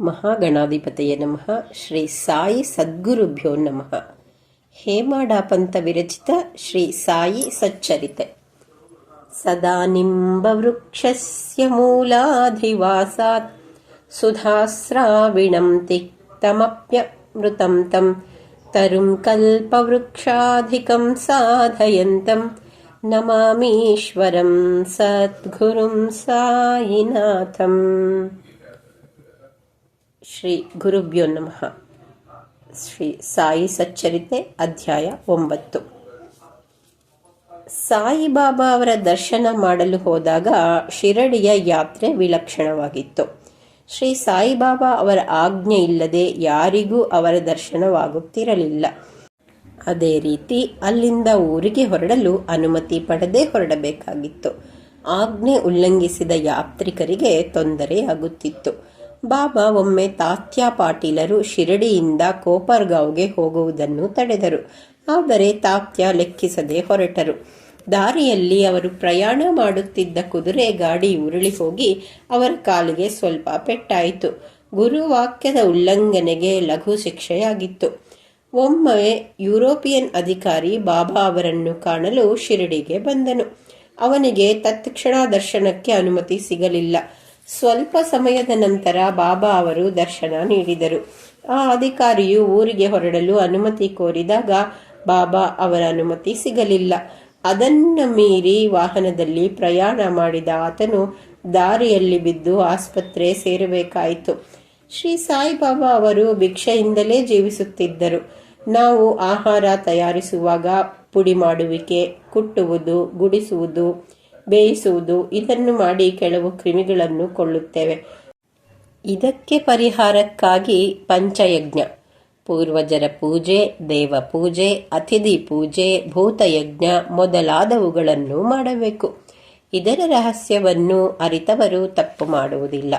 ಮಹಾಗಣಾಧಿಪತಯ ನಮಃ ಶ್ರೀ ಸಾಯಿ ಸದ್ಗುರುಭ್ಯೋ ನಮಃ ಹೇಮಾಡಾಪಂತ ವಿರಚಿತ ಶ್ರೀ ಸಾಯಿ ಸಚ್ಚರಿತೆ ಸದಾ ನಿಂಬವೃಕ್ಷಸ್ಯ ಮೂಲಾಧಿವಾಸಾತ್ ಸುಧಾಸ್ರಾವಿಣಂ ತಿಕ್ತಮಪ್ಯಮೃತಂ ತಂ ತರುಂ ಕಲ್ಪವೃಕ್ಷಾಧಿಕಂ ಸಾಧಯಂತಂ ನಮಾಮೀಶ್ವರಂ ಸದ್ಗುರುಂ ಸಾಯಿನಾಥಂ ಶ್ರೀ ಗುರುಭ್ಯೋ ನಮಃ. ಶ್ರೀ ಸಾಯಿ ಸಚ್ಚರಿತೆ ಅಧ್ಯಾಯ ಒಂಬತ್ತು. ಸಾಯಿಬಾಬಾ ಅವರ ದರ್ಶನ ಮಾಡಲು ಹೋದಾಗ ಶಿರಡಿಯ ಯಾತ್ರೆ ವಿಲಕ್ಷಣವಾಗಿತ್ತು. ಶ್ರೀ ಸಾಯಿಬಾಬಾ ಅವರ ಆಜ್ಞೆ ಇಲ್ಲದೆ ಯಾರಿಗೂ ಅವರ ದರ್ಶನವಾಗುತ್ತಿರಲಿಲ್ಲ. ಅದೇ ರೀತಿ ಅಲ್ಲಿಂದ ಊರಿಗೆ ಹೊರಡಲು ಅನುಮತಿ ಪಡೆದೇ ಹೊರಡಬೇಕಾಗಿತ್ತು. ಆಜ್ಞೆ ಉಲ್ಲಂಘಿಸಿದ ಯಾತ್ರಿಕರಿಗೆ ತೊಂದರೆಯಾಗುತ್ತಿತ್ತು. ಬಾಬಾ ಒಮ್ಮೆ ತಾತ್ಯ ಪಾಟೀಲರು ಶಿರಡಿಯಿಂದ ಕೋಪರ್ಗಾವ್ಗೆ ಹೋಗುವುದನ್ನು ತಡೆದರು. ಆದರೆ ತಾತ್ಯ ಲೆಕ್ಕಿಸದೆ ಹೊರಟರು. ದಾರಿಯಲ್ಲಿ ಅವರು ಪ್ರಯಾಣ ಮಾಡುತ್ತಿದ್ದ ಕುದುರೆ ಗಾಡಿ ಉರುಳಿ ಹೋಗಿ ಅವರ ಕಾಲಿಗೆ ಸ್ವಲ್ಪ ಪೆಟ್ಟಾಯಿತು. ಗುರುವಾಕ್ಯದ ಉಲ್ಲಂಘನೆಗೆ ಲಘು ಶಿಕ್ಷೆಯಾಗಿತ್ತು. ಒಮ್ಮೆ ಯುರೋಪಿಯನ್ ಅಧಿಕಾರಿ ಬಾಬಾ ಅವರನ್ನು ಕಾಣಲು ಶಿರಡಿಗೆ ಬಂದನು. ಅವನಿಗೆ ತತ್ಕ್ಷಣ ದರ್ಶನಕ್ಕೆ ಅನುಮತಿ ಸಿಗಲಿಲ್ಲ. ಸ್ವಲ್ಪ ಸಮಯದ ನಂತರ ಬಾಬಾ ಅವರು ದರ್ಶನ ನೀಡಿದರು. ಆ ಅಧಿಕಾರಿಯು ಊರಿಗೆ ಹೊರಡಲು ಅನುಮತಿ ಕೋರಿದಾಗ ಬಾಬಾ ಅವರ ಅನುಮತಿ ಸಿಗಲಿಲ್ಲ. ಅದನ್ನು ಮೀರಿ ವಾಹನದಲ್ಲಿ ಪ್ರಯಾಣ ಮಾಡಿದ ಆತನು ದಾರಿಯಲ್ಲಿ ಬಿದ್ದು ಆಸ್ಪತ್ರೆ ಸೇರಬೇಕಾಯಿತು. ಶ್ರೀ ಸಾಯಿಬಾಬಾ ಅವರು ಭಿಕ್ಷೆಯಿಂದಲೇ ಜೀವಿಸುತ್ತಿದ್ದರು. ನಾವು ಆಹಾರ ತಯಾರಿಸುವಾಗ ಪುಡಿ ಮಾಡುವಿಕೆ, ಕುಟ್ಟುವುದು, ಗುಡಿಸುವುದು ಬೇಯಿಸುವುದು, ಇದನ್ನು ಮಾಡಿ ಕೆಲವು ಕ್ರಿಮಿಗಳನ್ನು ಕೊಳ್ಳುತ್ತೇವೆ ಇದಕ್ಕೆ ಪರಿಹಾರಕ್ಕಾಗಿ ಪಂಚಯಜ್ಞ, ಪೂರ್ವಜರ ಪೂಜೆ, ದೇವ ಪೂಜೆ, ಅತಿಥಿ ಪೂಜೆ, ಭೂತಯಜ್ಞ ಮೊದಲಾದವುಗಳನ್ನು ಮಾಡಬೇಕು. ಇದರ ರಹಸ್ಯವನ್ನು ಅರಿತವರು ತಪ್ಪು ಮಾಡುವುದಿಲ್ಲ.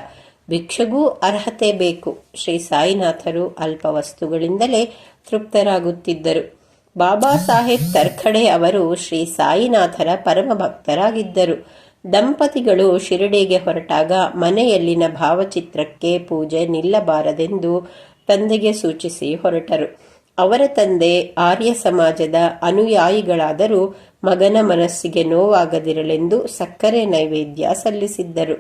ಭಿಕ್ಷಗೂ ಅರ್ಹತೆ ಬೇಕು. ಶ್ರೀ ಸಾಯಿನಾಥರು ಅಲ್ಪ ವಸ್ತುಗಳಿಂದಲೇ ತೃಪ್ತರಾಗುತ್ತಿದ್ದರು. ಬಾಬಾ ಸಾಹೇಬ್ ತರ್ಖಡೆ ಅವರು ಶ್ರೀ ಸಾಯಿನಾಥರ ಪರಮ ಭಕ್ತರಾಗಿದ್ದರು. ದಂಪತಿಗಳು ಶಿರಡಿಗೆ ಹೊರಟಾಗ ಮನೆಯಲ್ಲಿನ ಭಾವಚಿತ್ರಕ್ಕೆ ಪೂಜೆ ನಿಲ್ಲಬಾರದೆಂದು ತಂದೆಗೆ ಸೂಚಿಸಿ ಹೊರಟರು. ಅವರ ತಂದೆ ಆರ್ಯ ಸಮಾಜದ ಅನುಯಾಯಿಗಳಾದರೂ ಮಗನ ಮನಸ್ಸಿಗೆ ನೋವಾಗದಿರಲೆಂದು ಸಕ್ಕರೆ ನೈವೇದ್ಯ ಸಲ್ಲಿಸಿದ್ದರು.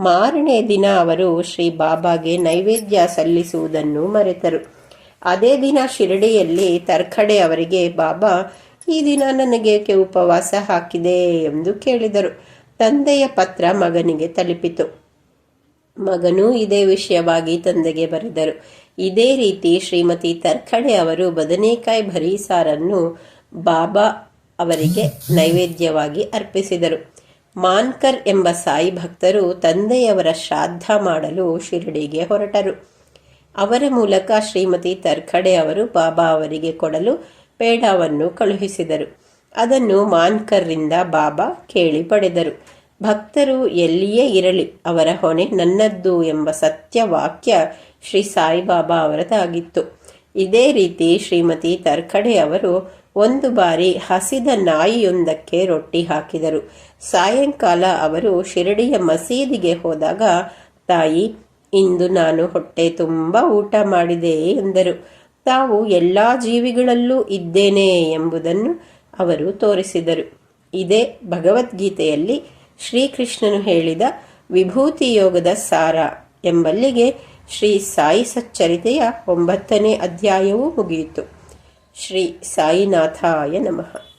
ಮಾರನೇ ದಿನ ಅವರು ಶ್ರೀ ಬಾಬಾಗೆ ನೈವೇದ್ಯ ಸಲ್ಲಿಸುವುದನ್ನು ಮರೆತರು. ಅದೇ ದಿನ ಶಿರಡಿಯಲ್ಲಿ ತರ್ಖಡೆ ಅವರಿಗೆ, ಬಾಬಾ, ಈ ದಿನ ನನಗೆ ಉಪವಾಸ ಹಾಕಿದೆ? ಎಂದು ಕೇಳಿದರು. ತಂದೆಯ ಪತ್ರ ಮಗನಿಗೆ ತಲುಪಿತು. ಮಗನೂ ಇದೇ ವಿಷಯವಾಗಿ ತಂದೆಗೆ ಬರೆದರು. ಇದೇ ರೀತಿ ಶ್ರೀಮತಿ ತರ್ಖಡೆ ಅವರು ಬದನೆಕಾಯಿ ಭರೀಸಾರನ್ನು ಬಾಬಾ ಅವರಿಗೆ ನೈವೇದ್ಯವಾಗಿ ಅರ್ಪಿಸಿದರು. ಮಾನ್ಕರ್ ಎಂಬ ಸಾಯಿ ಭಕ್ತರು ತಂದೆಯವರ ಶ್ರಾದ್ದ ಮಾಡಲು ಶಿರಡಿಗೆ ಹೊರಟರು. ಅವರ ಮೂಲಕ ಶ್ರೀಮತಿ ತರ್ಖಡೆ ಅವರು ಬಾಬಾ ಅವರಿಗೆ ಕೊಡಲು ಪೇಡಾವನ್ನು ಕಳುಹಿಸಿದರು. ಅದನ್ನು ಮಾನ್ಕರ್ರಿಂದ ಬಾಬಾ ಕೇಳಿ ಪಡೆದರು. ಭಕ್ತರು ಎಲ್ಲಿಯೇ ಇರಲಿ, ಅವರ ಹೊಣೆ ನನ್ನದ್ದು ಎಂಬ ಸತ್ಯ ವಾಕ್ಯ ಶ್ರೀ ಸಾಯಿಬಾಬಾ ಅವರದಾಗಿತ್ತು. ಇದೇ ರೀತಿ ಶ್ರೀಮತಿ ತರ್ಖಡೆ ಅವರು ಒಂದು ಬಾರಿ ಹಸಿದ ನಾಯಿಯೊಂದಕ್ಕೆ ರೊಟ್ಟಿ ಹಾಕಿದರು. ಸಾಯಂಕಾಲ ಅವರು ಶಿರಡಿಯ ಮಸೀದಿಗೆ ಹೋದಾಗ, ತಾಯಿ ಇಂದು ನಾನು ಹೊಟ್ಟೆ ತುಂಬ ಊಟ ಮಾಡಿದೆ ಎಂದರು. ತಾವು ಎಲ್ಲ ಜೀವಿಗಳಲ್ಲೂ ಇದ್ದೇನೆ ಎಂಬುದನ್ನು ಅವರು ತೋರಿಸಿದರು. ಇದೇ ಭಗವದ್ಗೀತೆಯಲ್ಲಿ ಶ್ರೀಕೃಷ್ಣನು ಹೇಳಿದ ವಿಭೂತಿ ಯೋಗದ ಸಾರ ಎಂಬಲ್ಲಿಗೆ ಶ್ರೀ ಸಾಯಿ ಸಚ್ಚರಿತೆಯ ಒಂಬತ್ತನೇ ಅಧ್ಯಾಯವೂ ಮುಗಿಯಿತು. ಶ್ರೀ ಸಾಯಿನಾಥಾಯ ನಮಃ.